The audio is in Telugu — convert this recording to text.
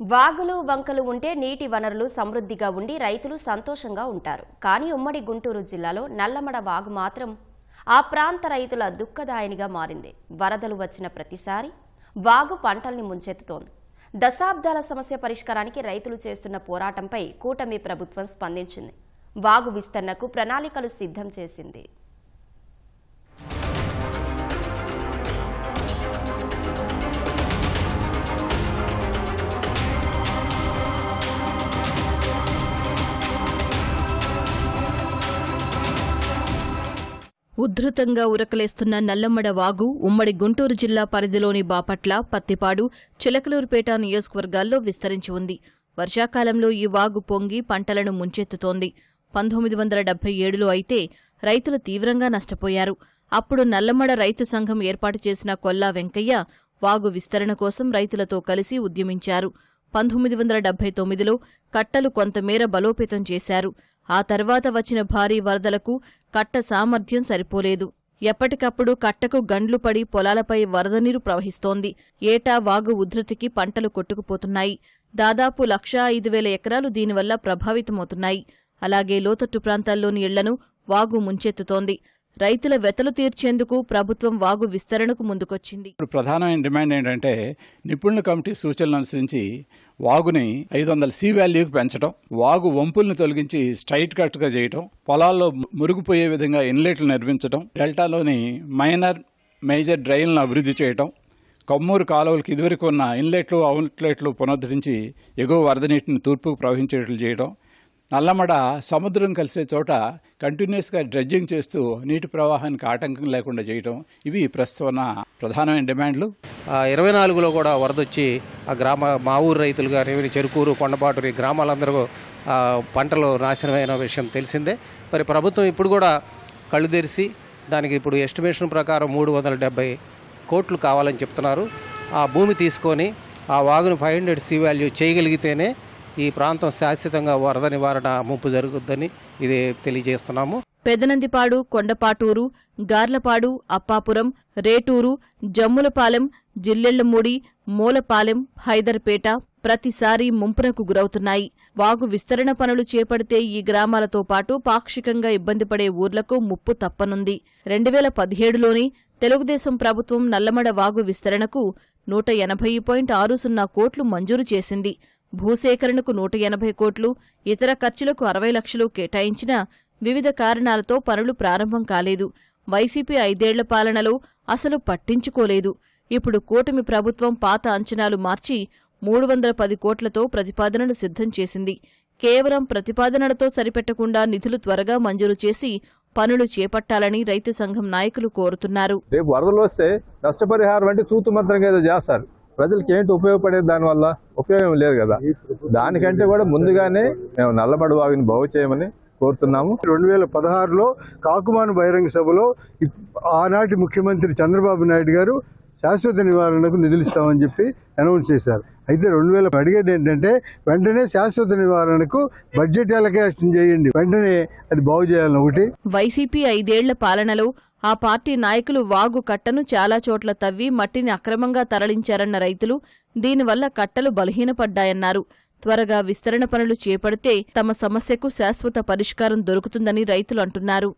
వాగులు వంకలు ఉంటే నీటి వనరులు సమృద్ధిగా ఉండి రైతులు సంతోషంగా ఉంటారు. కానీ ఉమ్మడి గుంటూరు జిల్లాలో నల్లమడ వాగు మాత్రం ఆ ప్రాంత రైతుల దుఃఖదాయనిగా మారింది. వరదలు వచ్చిన ప్రతిసారి వాగు పంటల్ని ముంచెత్తుతోంది. దశాబ్దాల సమస్య పరిష్కారానికి రైతులు చేస్తున్న పోరాటంపై కూటమి ప్రభుత్వం స్పందించింది. వాగు విస్తరణకు ప్రణాళికలు సిద్ధం చేసింది. ఉధృతంగా ఉరకలేస్తున్న నల్లమ్మడ వాగు ఉమ్మడి గుంటూరు జిల్లా పరిధిలోని బాపట్ల పత్తిపాడు చిలకలూరుపేట నియోజకవర్గాల్లో విస్తరించి ఉంది. వర్షాకాలంలో ఈ వాగు పొంగి పంటలను ముంచెత్తుతోంది. పంతొమ్మిది వందల డెబ్బై ఏడులో అయితే రైతులు తీవ్రంగా నష్టపోయారు. అప్పుడు నల్లమడ రైతు సంఘం ఏర్పాటు చేసిన కొల్లా వెంకయ్య వాగు విస్తరణ కోసం రైతులతో కలిసి ఉద్యమించారు. పంతొమ్మిది వందల డెబ్బై తొమ్మిదిలో కట్టలు కొంతమేర బలోపేతం చేశారు. ఆ తర్వాత వచ్చిన భారీ వరదలకు కట్ట సామర్థ్యం సరిపోలేదు. ఎప్పటికప్పుడు కట్టకు గండ్లు పడి పొలాలపై వరద నీరు ప్రవహిస్తోంది. ఏటా వాగు ఉధృతికి పంటలు కొట్టుకుపోతున్నాయి. దాదాపు లక్షా ఐదు వేల ఎకరాలు దీనివల్ల ప్రభావితమవుతున్నాయి. అలాగే లోతట్టు ప్రాంతాల్లోని ఇళ్ళను వాగు ముంచెత్తుతోంది. రైతుల వెతలు తీర్చేందుకు ప్రభుత్వం వాగు విస్తరణకు ముందుకొచ్చింది. ఇప్పుడు ప్రధానమైన డిమాండ్ ఏంటంటే నిపుణుల కమిటీ సూచనలు అనుసరించి వాగుని ఐదు వందల సి వాల్యూకి పెంచడం వాగు వంపుల్ని తొలగించి స్ట్రైట్ కట్గా చేయటం పొలాల్లో మురుగుపోయే విధంగా ఇన్లెట్లు నిర్మించడం డెల్టాలోని మైనర్ మేజర్ డ్రైన్లను అభివృద్ధి చేయటం కొమ్మూరు కాలువలకు ఇదివరకు ఉన్న ఇన్లెట్లు అవుట్లెట్లు పునరుద్ధరించి ఎగువ వరద నీటిని తూర్పుకు ప్రవహించేట్లు చేయడం నల్లమడ సముద్రం కలిసే చోట కంటిన్యూస్గా డ్రెడ్జింగ్ చేస్తూ నీటి ప్రవాహానికి ఆటంకం లేకుండా చేయడం ఇవి ప్రస్తుతం ప్రధానమైన డిమాండ్లు. ఇరవై నాలుగులో కూడా వరద వచ్చి ఆ గ్రామ మా ఊరు రైతులు కానీ చెరుకూరు కొండపాటు ఈ గ్రామాలందరూ పంటలు నాశనమైన విషయం తెలిసిందే. మరి ప్రభుత్వం ఇప్పుడు కూడా కళ్ళు తెరిచి దానికి ఇప్పుడు ఎస్టిమేషన్ ప్రకారం మూడు వందల డెబ్బై కోట్లు కావాలని చెప్తున్నారు. ఆ భూమి తీసుకొని ఆ వాగును ఫైవ్ హండ్రెడ్ సి వాల్యూ చేయగలిగితేనే ఈ ప్రాంతం శాశ్వతంగా వరద నివారణ ముప్పు జరుగుద్దని ఇది తెలియజేస్తున్నాము. పెదనందిపాడు కొండపాటూరు గార్లపాడు అప్పాపురం రేటూరు జమ్ములపాలెం జిల్లెళ్ళమూడి మూలపాలెం హైదర్పేట ప్రతిసారి ముంపునకు గురవుతున్నాయి. వాగు విస్తరణ పనులు చేపడితే ఈ గ్రామాలతో పాటు పాక్షికంగా ఇబ్బంది పడే ఊర్లకు ముప్పు తప్పనుంది. రెండు వేల పదిహేడులోని తెలుగుదేశం ప్రభుత్వం నల్లమడ వాగు విస్తరణకు నూట ఎనభై పాయింట్ ఆరు సున్నా కోట్లు మంజూరు చేసింది. భూసేకరణకు నూట ఎనభై కోట్లు ఇతర ఖర్చులకు అరవై లక్షలు కేటాయించినా వివిధ కారణాలతో పనులు ప్రారంభం కాలేదు. వైసీపీ ఐదేళ్ళ పాలనలో అసలు పట్టించుకోలేదు. ఇప్పుడు కూటమి ప్రభుత్వం పాత అంచనాలు మార్చి మూడు వందల పది కోట్లతో ప్రతిపాదనలు సిద్ధం చేసింది. కేవలం ప్రతిపాదనలతో సరిపెట్టకుండా నిధులు త్వరగా మంజూరు చేసి పనులు చేపట్టాలని రైతు సంఘం నాయకులు కోరుతున్నారు. రేపు వరదలు వస్తే నష్టపరిహారం అంటే తూతు ఏదో చేస్తారు. ప్రజలకి ఏంటి ఉపయోగపడేది దానివల్ల ఉపయోగం లేదు కదా. దానికంటే కూడా ముందుగానే మేము నల్లబడి వాగిని బాగు చేయమని కోరుతున్నాము. రెండు వేల పదహారులో కాకుమాను బహిరంగ సభలో ఆనాటి ముఖ్యమంత్రి చంద్రబాబు నాయుడు గారు శాశ్వత నివారణకు నిధులు ఇస్తామని చెప్పి అనౌన్స్ చేశారు. అయితే రెండు వేల అడిగేది ఏంటంటే వెంటనే శాశ్వత నివారణకు బడ్జెట్ అలకేషన్ చేయండి. వెంటనే అది బాగు చేయాలని ఒకటి. వైసీపీ ఐదేళ్ళ పాలనలో ఆ పార్టీ నాయకులు వాగు కట్టను చాలా చోట్ల తవ్వి మట్టిని అక్రమంగా తరలించారన్న రైతులు దీనివల్ల కట్టలు బలహీనపడ్డాయన్నారు. త్వరగా విస్తరణ పనులు చేపడితే తమ సమస్యకు శాశ్వత పరిష్కారం దొరుకుతుందని రైతులు అంటున్నారు.